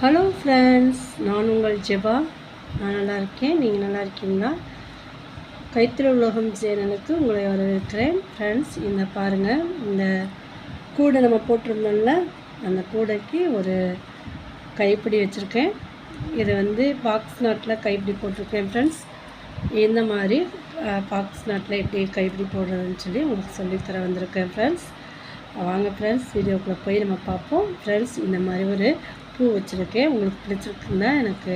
Hello friends நான் உங்கள் ஜெபா. நான் நல்லா இருக்கேன். நீங்கள் நல்லா இருக்கீங்களா? கைத்திர உலகம் சேனலுக்கு உங்களை வரவேற்கிறேன். ஃப்ரெண்ட்ஸ் இந்த பாருங்கள் இந்த கூடை நம்ம போட்டிருந்தோம்ல அந்த கூடைக்கு ஒரு கைப்பிடி வச்சுருக்கேன். இது வந்து பாக்ஸ் நாட்டில் கைப்பிடி போட்டிருக்கேன் ஃப்ரெண்ட்ஸ் இந்த மாதிரி பாக்ஸ் நாட்டில் எப்படி கைப்பிடி போடுறதுன்னு சொல்லி உங்களுக்கு சொல்லித்தர வந்திருக்கேன் ஃப்ரெண்ட்ஸ் வாங்க ஃப்ரெண்ட்ஸ் வீடியோக்குள்ளே போய் நம்ம பார்ப்போம். ஃப்ரெண்ட்ஸ் இந்த மாதிரி ஒரு பூ வச்சுருக்கேன். உங்களுக்கு பிடிச்சிருக்குன்னா எனக்கு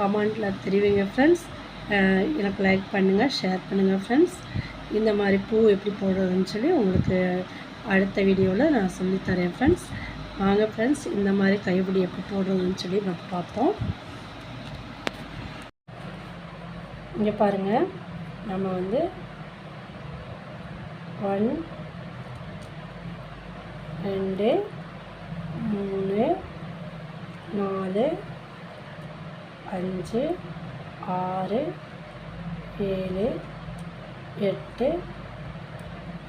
கமெண்டில் தெரிவிங்க ஃப்ரெண்ட்ஸ் எனக்கு லைக் பண்ணுங்கள் ஷேர் பண்ணுங்கள் ஃப்ரெண்ட்ஸ் இந்த மாதிரி பூ எப்படி போடுறதுன்னு சொல்லி உங்களுக்கு அடுத்த வீடியோவில் நான் சொல்லித்தரேன் ஃப்ரெண்ட்ஸ் வாங்க ஃப்ரெண்ட்ஸ் இந்த மாதிரி கைப்பிடி எப்படி போடுறதுன்னு சொல்லி நம்ம பார்ப்போம். இங்கே பாருங்கள் நம்ம வந்து ஒன் ரெண்டு மூணு நாலு அஞ்சு ஆறு ஏழு எட்டு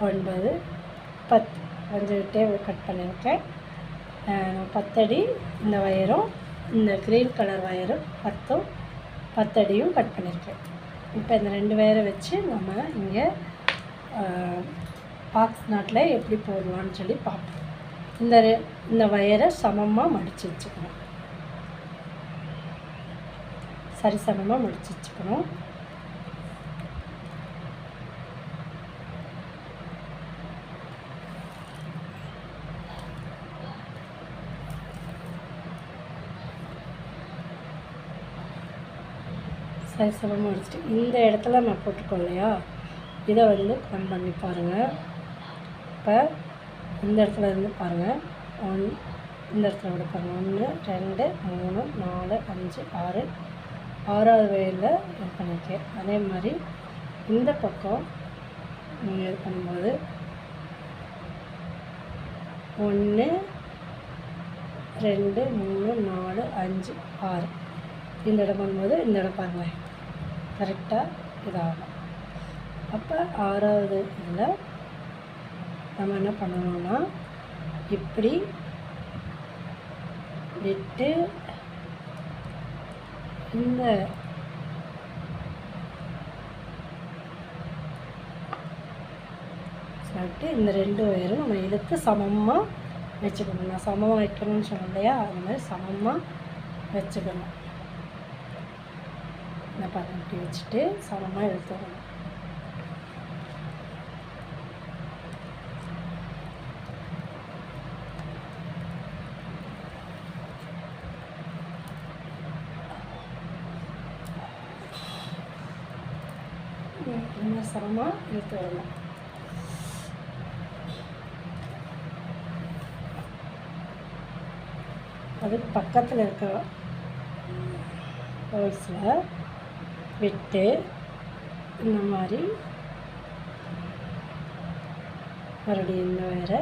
ஒன்பது பத்து. அஞ்சு விட்டே கட் பண்ணியிருக்கேன். பத்தடி இந்த வயரும் இந்த க்ரீன் கலர் வயரும் பத்தும் பத்தடியும் கட் பண்ணியிருக்கேன். இப்போ இந்த ரெண்டு வயரை வச்சு நம்ம இங்கே பாக்ஸ் நாட்டில் எப்படி போடலான்னு சொல்லி பார்ப்போம். இந்த இந்த வயரை சமமாக மடித்து வச்சுக்கணும். சரி சமமாக மடித்து வச்சுக்கணும். சரி சமமாக இந்த இடத்துல நான் போட்டுக்கோம் இல்லையா? இதை வந்து கம் பண்ணி பாருங்கள் இப்போ இந்த இடத்துல இருந்து பாருங்கள் ஒன் இந்த இடத்துல விட பாருங்கள் ஒன்று ரெண்டு மூணு நாலு அஞ்சு ஆறு ஆறாவது வயலில் இது பண்ணியிருக்கேன் அதே மாதிரி இந்த பக்கம் நீங்கள் இது பண்ணும்போது ஒன்று ரெண்டு மூணு நாலு அஞ்சு ஆறு. இந்த இடம் பண்ணும்போது இந்த இடம் பாருங்களேன் கரெக்டாக இதாகும். அப்போ ஆறாவது இதில் நம்ம என்ன பண்ணணும்னா இப்படி விட்டு இந்த சொல்லிட்டு இந்த ரெண்டு ஒயரும் நம்ம எடுத்து சமமாக வச்சுக்கணும்? நான் சமமாக வைக்கணும்னு சொன்னேன் இல்லையா அது மாதிரி சமமாக வச்சுக்கணும். இந்த பாருங்க இப்படி வச்சுட்டு சமமாக எடுத்துக்கணும் இந்த இழுத்து வரணும் அதுக்கு பக்கத்தில் இருக்க ஹோல்ஸில் விட்டு இந்த மாதிரி மறுபடியும் இந்த வேறு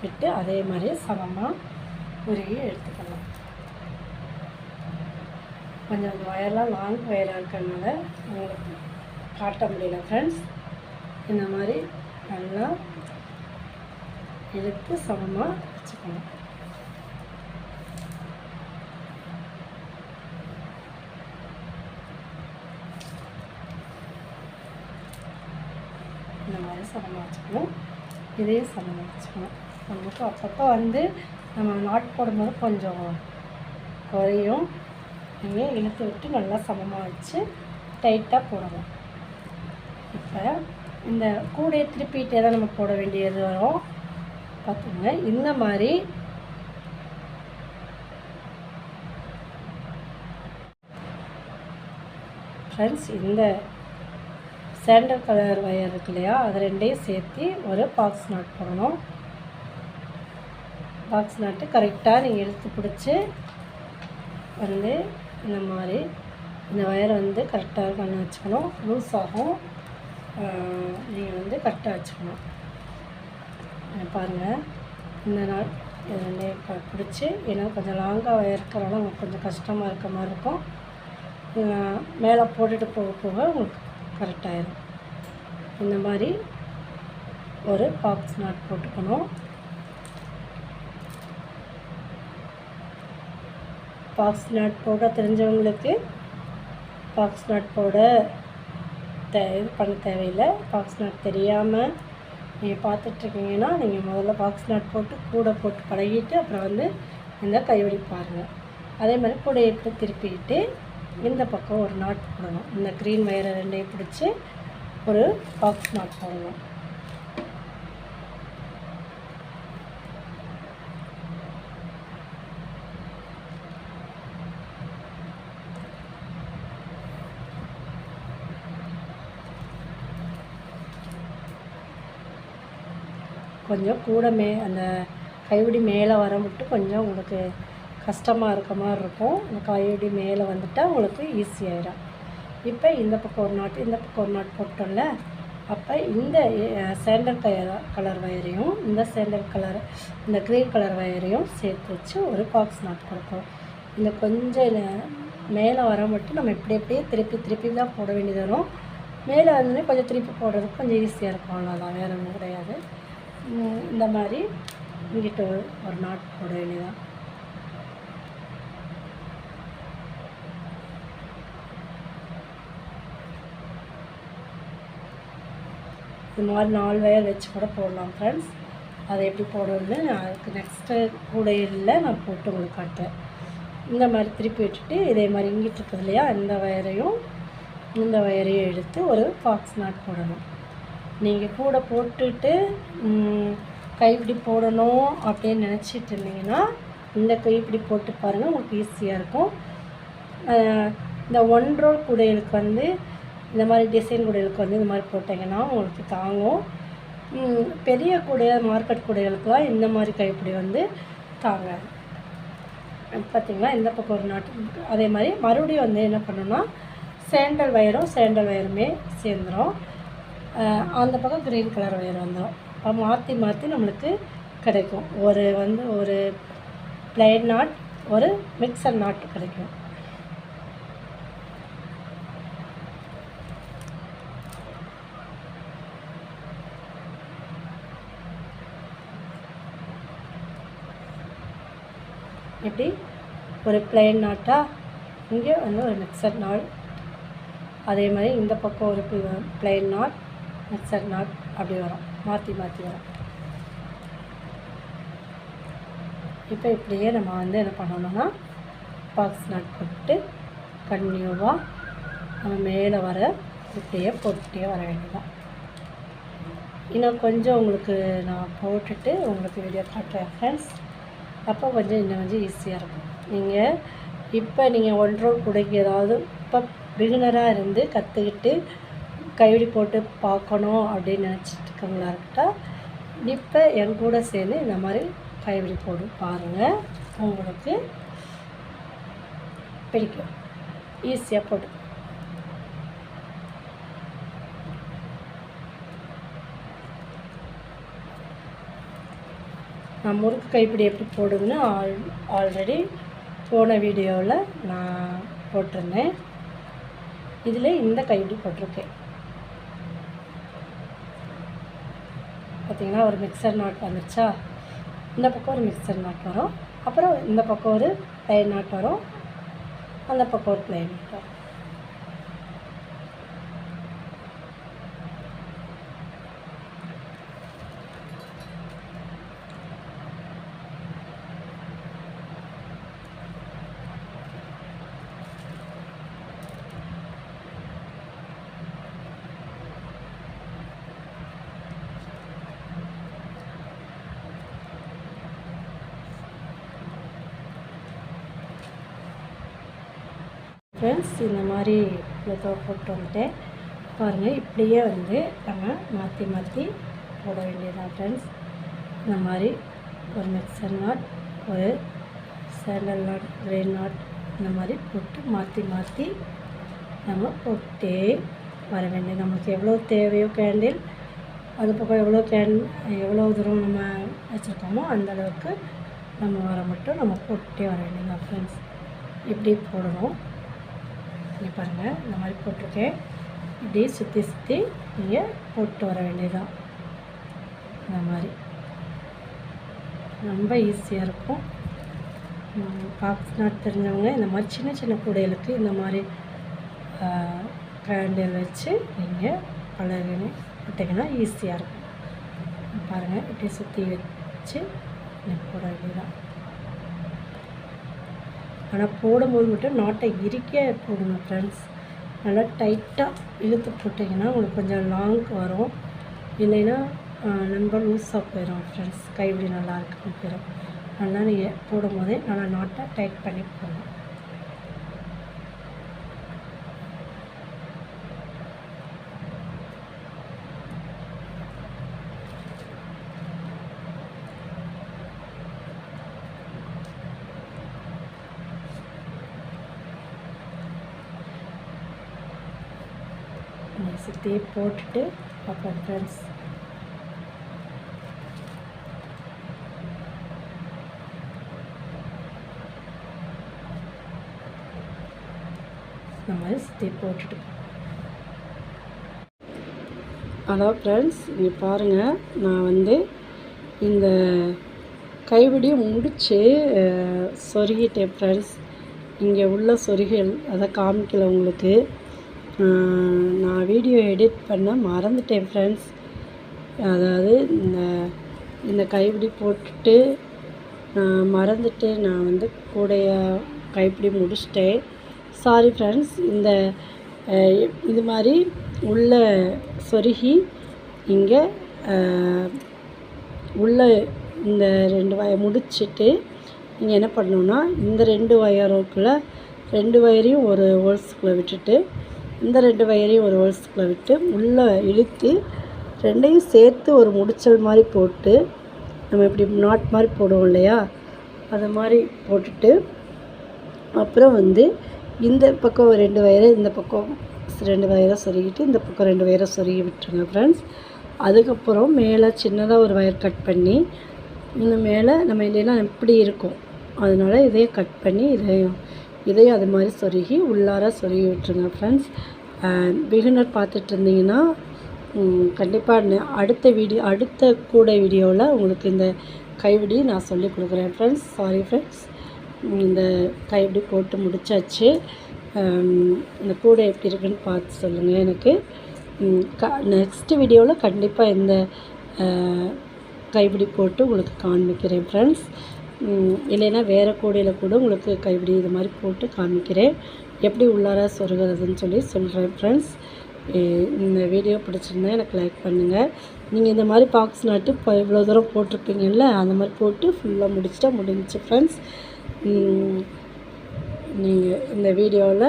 விட்டு அதே மாதிரி சமமாக உருகி எடுத்துக்கலாம் கொஞ்சம் அந்த ஒயர்லாம் லாங் ஒயராக இருக்கிறதுனால உங்களுக்கு காட்ட முடியல ஃப்ரெண்ட்ஸ் இந்த மாதிரி நல்லா இழுத்து சமமாக வச்சுக்கணும். இந்த மாதிரி சமமாக வச்சுக்கணும். இதையும் சமமாக வச்சுக்கணும். நமக்கு அப்பப்போ வந்து நம்ம நாட் போடும்போது கொஞ்சம் குறையும். நீங்கள் இழுத்து விட்டு நல்லா சமமாக வச்சு டைட்டாக போடணும். இப்போ இந்த கூடையை திருப்பிகிட்டே தான் நம்ம போட வேண்டியது வரும். பார்த்துங்க இந்த மாதிரி ஃப்ரெண்ட்ஸ் இந்த சாண்டல் கலர் வயர் இருக்கு இல்லையா அது ரெண்டையும் சேர்த்து ஒரு பாக்ஸ் நாட் போடணும். பாக்ஸ் நாட்டு கரெக்டாக நீங்கள் இழுத்து பிடிச்சி வந்து இந்த மாதிரி இந்த ஒயரை வந்து கரெக்டாக பண்ண வச்சுக்கணும். லூஸ் ஆகும் நீங்கள் வந்து கரெக்டாக வச்சுக்கணும். பாருங்கள் இந்த நாள் இது ரெண்டையும் பிடிச்சி ஏன்னா கொஞ்சம் லாங்காக வயர் இருக்கிறனால உங்களுக்கு கொஞ்சம் கஷ்டமாக இருக்க மாதிரி இருக்கும். மேலே போட்டுட்டு போக போக உங்களுக்கு கரெக்டாகிடும் இந்த மாதிரி ஒரு பாக்ஸ் நாட் போட்டுக்கணும். பாக்ஸ் நாட் போட தெரிஞ்சவங்களுக்கு பாக்ஸ் நாட் போட தே இது பண்ண தேவையில்லை. பாக்ஸ் நாட் தெரியாமல் நீங்கள் பார்த்துட்ருக்கீங்கன்னா நீங்கள் முதல்ல பாக்ஸ் நாட் போட்டு கூடை போட்டு பழகிட்டு அப்புறம் வந்து இந்த கைவடி பாருங்கள் அதே மாதிரி கூடையை எடுத்து திருப்பிக்கிட்டு இந்த பக்கம் ஒரு நாட் போடணும். இந்த க்ரீன் வயரை ரெண்டையும் பிடிச்சி ஒரு பாக்ஸ் நாட் போடணும். கொஞ்சம் கூட மே அந்த கைவிடி மேலே வர மட்டும் கொஞ்சம் உங்களுக்கு கஷ்டமாக இருக்க மாதிரி இருக்கும். அந்த கைவிடி மேலே வந்துட்டால் உங்களுக்கு ஈஸியாயிடும் இப்போ இந்த பக்கம் ஒரு நாட் இந்த பக்கம் ஒரு நாட் போட்டோம்ல அப்போ இந்த சேண்டல் கலர் கலர் வயரையும் இந்த சேண்டல் கலர் இந்த க்ரீன் கலர் வயரையும் சேர்த்து வச்சு ஒரு பாக்ஸ் நாட் கொடுப்போம். இந்த கொஞ்சம் மேலே வர மட்டும் நம்ம இப்படி அப்படியே திருப்பி திருப்பி தான் போட வேண்டியது வரும். மேலே வந்தோடனே கொஞ்சம் திருப்பி போடுறதுக்கு கொஞ்சம் ஈஸியாக இருக்கும். அவ்வளோதான் வேறு ஒன்றும் கிடையாது. இந்த மாதிரி இங்கிட்ட ஒரு ஒரு நாட் போட வேண்டியதான் இது மாதிரி நாலு வயர் வச்சு கூட போடலாம் ஃப்ரெண்ட்ஸ் அதை எப்படி போடணுன்னு அதுக்கு நெக்ஸ்ட்டு கூடையில் நான் போட்டு உங்களுக்கு காட்டுறேன். இந்த மாதிரி திருப்பி விட்டுட்டு இதே மாதிரி இங்கிட்டு இருக்குது இல்லையா இந்த வயரையும் இந்த வயரையும் எடுத்து ஒரு பாக்ஸ் நாட் போடணும். நீங்கள் கூட போட்டுட்டு கைப்பிடி போடணும் அப்படின்னு நினச்சிட்டு இருந்தீங்கன்னா இந்த கைப்பிடி போட்டு பாருங்கள் உங்களுக்கு ஈஸியாக இருக்கும். இந்த ஒன் ரோல் குடையலுக்கு வந்து இந்த மாதிரி டிசைன் குடையலுக்கு வந்து இந்த மாதிரி போட்டிங்கன்னா உங்களுக்கு தாங்கும். பெரிய குடைய மார்க்கெட் குடைகளுக்குலாம் இந்த மாதிரி கைப்பிடி வந்து தாங்க பார்த்திங்கன்னா இந்த பக்கம் ஒரு நாட்டு அதே மாதிரி மறுபடியும் வந்து என்ன பண்ணணும்னா சேண்டல் வயரும் சேண்டல் வயருமே சேர்ந்துடும் அந்த பக்கம் க்ரீன் கலர் ஒயர் வந்துடும் அப்போ மாற்றி மாற்றி நம்மளுக்கு கிடைக்கும். ஒரு வந்து ஒரு பிளைன் நாட் ஒரு மிக்சர் நாட் கிடைக்கும். இப்படி ஒரு பிளைன் நாட்டாக இங்கே வந்து ஒரு மிக்சர் நாட் அதே மாதிரி இந்த பக்கம் ஒரு பிளைன் நாட் மிக்சர் நாட் அப்படி வரும். மாற்றி மாற்றி வரும். இப்போ இப்படியே நம்ம வந்து என்ன பண்ணணும்னா பாக்ஸ் நாட் போட்டு கன்டினியூவாக நம்ம மேலே வர இப்படியே போட்டுகிட்டே வர வேண்டியதான் இன்னும் கொஞ்சம் உங்களுக்கு நான் போட்டுட்டு உங்களுக்கு வீடியோ காட்டுறேன் ஃப்ரெண்ட்ஸ் அப்போ கொஞ்சம் இன்னும் கொஞ்சம் ஈஸியாக இருக்கும். நீங்கள் இப்போ நீங்கள் ஒன்றரை கூட ஏதாவது இப்போ பிகினராக இருந்து கற்றுக்கிட்டு கைவிடி போட்டு பார்க்கணும் அப்படின்னு நினச்சிட்டு இருக்கவங்களா இருக்கட்டும் இப்போ என் கூட சேர்ந்து இந்த மாதிரி கைவிடி போட்டு பாருங்கள் உங்களுக்கு பிடிக்கும். ஈஸியாக போட்டு நான் முறுக்கு கைப்பிடி எப்படி போடுதுன்னு ஆல் ஆல்ரெடி போன வீடியோவில் நான் போட்டிருந்தேன். இதில் இந்த கைப்பிடி போட்டிருக்கேன். பார்த்திங்கன்னா ஒரு மிக்சர் நாட் வந்துருச்சா? இந்த பக்கம் ஒரு மிக்சர் நாட் வரும். அப்புறம் இந்த பக்கம் ஒரு பிளைன் நாட் வரும். அந்த பக்கம் ஒரு பிளைன் நாட் வரும். ஃப்ரெண்ட்ஸ் இந்த மாதிரி இவ்வளோ போட்டு வந்துட்டேன் பாருங்கள் இப்படியே வந்து நம்ம மாற்றி மாற்றி போட வேண்டியதான் ஃப்ரெண்ட்ஸ் இந்த மாதிரி ஒரு மிக்சர் நாட் ஒரு சேண்டல் நாட் கிரெயின் நாட் இந்த மாதிரி போட்டு மாற்றி மாற்றி நம்ம போட்டே வர வேண்டியது. நமக்கு எவ்வளோ தேவையோ கேண்டில் அது பக்கம் எவ்வளோ கேன் எவ்வளோ தூரம் நம்ம வச்சுருக்கோமோ அந்த அளவுக்கு நம்ம வர மட்டும் நம்ம போட்டே வர வேண்டியதான் ஃப்ரெண்ட்ஸ் இப்படி போடணும். இங்கே பாருங்கள் இந்த மாதிரி போட்டிருக்கேன். இப்படியே சுற்றி சுற்றி நீங்கள் போட்டு வர வேண்டியதுதான். இந்த மாதிரி. ரொம்ப ஈஸியாக இருக்கும். பாக்ஸ் நாட் தெரிஞ்சவங்க இந்த மாதிரி சின்ன சின்ன கூடைகளுக்கு இந்த மாதிரி கேண்டில் வச்சு நீங்கள் பழகினு போட்டிங்கன்னா ஈஸியாக இருக்கும். பாருங்கள் இப்படி சுற்றி வச்சு நீங்கள் போட வேண்டியதான் ஆனால் போடும்போது மட்டும் நாட்டை இறுக்க போடுங்க ஃப்ரெண்ட்ஸ் நல்லா டைட்டாக இழுத்து போட்டிங்கன்னா உங்களுக்கு கொஞ்சம் லாங் வரும். இல்லைன்னா நம்ப ரொம்ப லூஸாக போயிடும் ஃப்ரெண்ட்ஸ் கைவிடி நல்லா இருக்குன்னு போயிடும் நல்லா நீங்கள் போடும்போதே நல்லா நாட்டை டைட் பண்ணி போடணும் நீங்கள் போட்டுட்டு பார்ப்போம் ஃப்ரெண்ட்ஸ் இந்த மாதிரி சுற்றி போட்டுட்டு. ஹலோ ஃப்ரெண்ட்ஸ் நீங்கள் பாருங்கள் நான் வந்து இந்த கைவிடியை முடித்து சொருகிட்டேன் ஃப்ரெண்ட்ஸ் இங்கே உள்ள சொருகல் அதை காமிக்கல உங்களுக்கு. நான் வீடியோ எடிட் பண்ண மறந்துட்டேன் ஃப்ரெண்ட்ஸ் அதாவது இந்த இந்த கைப்பிடி போட்டுட்டு நான் மறந்துட்டு நான் வந்து கூடைய கைப்பிடி முடிச்சிட்டேன். சாரி ஃப்ரெண்ட்ஸ் இந்த இது மாதிரி உள்ள சொருகி இங்கே உள்ள இந்த ரெண்டு வய முடிச்சுட்டு நீங்கள் என்ன பண்ணணுன்னா இந்த ரெண்டு வயருக்குள்ளே ரெண்டு வயரையும் ஒரு ஹோல்ஸுக்குள்ளே விட்டுட்டு இந்த ரெண்டு வயரையும் ஒரு ஹோல்ஸ்குள்ளே விட்டு உள்ளே இழுத்து ரெண்டையும் சேர்த்து ஒரு முடிச்சல் மாதிரி போட்டு நம்ம இப்படி நாட் மாதிரி போடுவோம் இல்லையா? அது மாதிரி போட்டுட்டு அப்புறம் வந்து இந்த பக்கம் ரெண்டு வயரை இந்த பக்கம் ரெண்டு வயரை சொருகிட்டு இந்த பக்கம் ரெண்டு வயரை சொருகி விட்டுருங்க ஃப்ரெண்ட்ஸ் அதுக்கப்புறம் மேலே சின்னதாக ஒரு வயர் கட் பண்ணி இந்த மேலே நம்ம இல்லைன்னா இப்படி இருக்கும். அதனால் இதையும் கட் பண்ணி இதையும் இதையும் அது மாதிரி சொருகி உள்ளார சொருகி விட்டுருங்க ஃப்ரெண்ட்ஸ் பிகினர் பார்த்துட்டு இருந்தீங்கன்னா கண்டிப்பாக அடுத்த வீடியோ அடுத்த கூடை வீடியோவில் உங்களுக்கு இந்த கைவிடி நான் சொல்லி கொடுக்குறேன் ஃப்ரெண்ட்ஸ் சாரி ஃப்ரெண்ட்ஸ் இந்த கைவிடி போட்டு முடிச்சாச்சு. Um, இந்த கூடை எப்படி இருக்குன்னு பார்த்து சொல்லுங்கள் எனக்கு. க நெக்ஸ்ட் வீடியோவில் கண்டிப்பாக இந்த கைப்பிடி போட்டு உங்களுக்கு காண்பிக்கிறேன் ஃப்ரெண்ட்ஸ் இல்லைன்னா வேறு கூடையில் கூட உங்களுக்கு கைப்பிடி இது மாதிரி போட்டு காமிக்கிறேன். எப்படி உள்ளார சொருகிறதுன்னு சொல்லி சொல்கிறேன் ஃப்ரெண்ட்ஸ் இந்த வீடியோ பிடிச்சிருந்தா எனக்கு லைக் பண்ணுங்கள் நீங்கள் இந்த மாதிரி பாக்ஸ் நட்டு இப்போ இவ்வளோ தூரம் போட்டிருப்பீங்கல்ல அந்த மாதிரி போட்டு ஃபுல்லாக முடிச்சிட்டா முடிஞ்சிச்சு ஃப்ரெண்ட்ஸ் நீங்கள் இந்த வீடியோவில்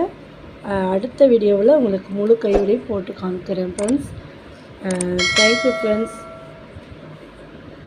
அடுத்த வீடியோவில் உங்களுக்கு முழு கைவிடையும் போட்டு காமிக்கிறேன் ஃப்ரெண்ட்ஸ் தேங்க்யூ ஃப்ரெண்ட்ஸ்